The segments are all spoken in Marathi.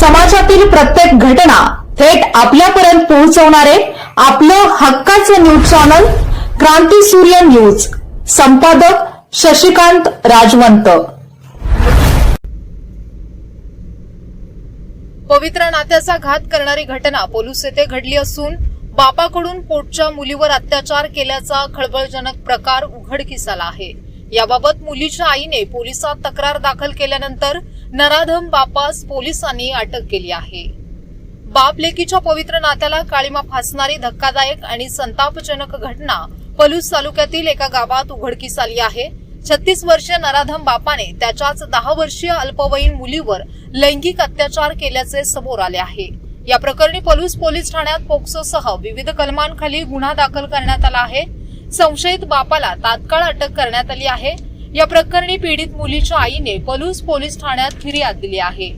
समाजातील प्रत्येक घटना थेट आपल्यापर्यंत पोहोचवणारे आपलं हक्काचं न्यूज चॅनल क्रांती सूर्य न्यूज. संपादक शशिकांत राजवंत. पवित्र नात्याचा घात करणारी घटना पोलीस येथे घडली असून बापाकडून पोटच्या मुलीवर अत्याचार केल्याचा खळबळजनक प्रकार उघडकीस आला आहे. याबाबत मुलीच्या आईने पोलिसात तक्रार दाखल केल्यानंतर नराधम बापास पोलिसांनी अटक केली आहे. बाप लेकीच्या पवित्र नात्याला काळीमा फासणारी धक्कादायक आणि संतापजनक घटना पलूस तालुक्यातील एका गावात उघडकीस आली आहे. छत्तीस वर्षीय नराधम बापाने त्याच्याच दहा वर्षीय अल्पवयीन मुलीवर लैंगिक अत्याचार केल्याचे समोर आले आहे. या प्रकरणी पलूस पोलीस ठाण्यात पोक्सोसह विविध कलमांखाली गुन्हा दाखल करण्यात आला आहे. संशयित बापाला तात्काळ अटक करण्यात आली आहे. या प्रकरणी पीडित मुलीच्या आईने पलूस पोलीस ठाण्यात फिर्याद दिली आहे.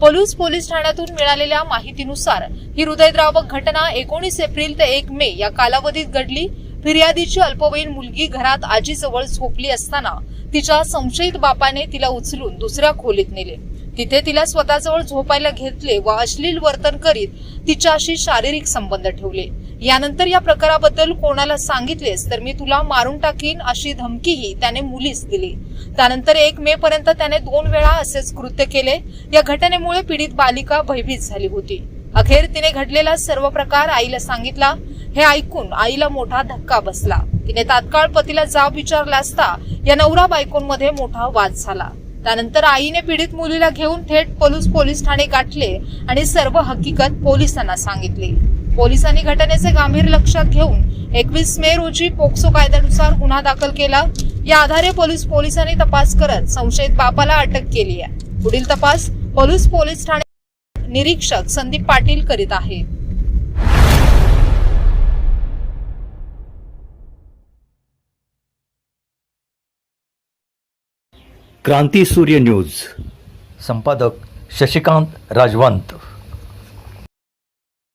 पलूस पोलीस ठाण्यातून मिळालेल्या माहितीनुसार ही हृदयद्रावक घटना एकोणीस एप्रिल ते एक मे या कालावधीत घडली. फिर्यादीची अल्पवयीन मुलगी घरात आजीजवळ झोपली असताना तिच्या संशयित बापाने तिला उचलून दुसऱ्या खोलीत नेले. तिथे तिला स्वतःजवळ झोपायला घेतले व अश्लील वर्तन करीत तिच्याशी शारीरिक संबंध ठेवले. यानंतर या प्रकाराबद्दल कोणाला सांगितलेस तर मी तुला मारून टाकीन अशी धमकीही त्याने मुलीस दिली. त्यानंतर एक मे पर्यंत त्याने दोन वेळा असेच कृत्य केले. या घटनेमुळे पीडित बालिका भयभीत झाली होती. अखेर तिने घडलेला सर्व प्रकार आईला सांगितला. हे ऐकून आईला मोठा धक्का बसला. तिने तात्काळ पतीला जाब विचारला असता या नवरा बायकोंमध्ये मोठा वाद झाला. त्यानंतर आईने पीडित मुलीला घेऊन थेट पलूस पोलीस ठाणे गाठले आणि सर्व हकीकत पोलिसांना सांगितली. पोलिसांनी घटनेचे गांभीर्य लक्षात घेऊन एकवीस मे रोजी पोक्सो कायद्यानुसार गुन्हा दाखल केला. या आधारे पोलीस पोलिसांनी तपास करत संशयित बापाला अटक केली आहे. पुढील तपास पोलीस पोलीस ठाणे निरीक्षक संदीप पाटील करीत आहेत क्रांती सूर्य न्यूज. संपादक शशिकांत राजवंत.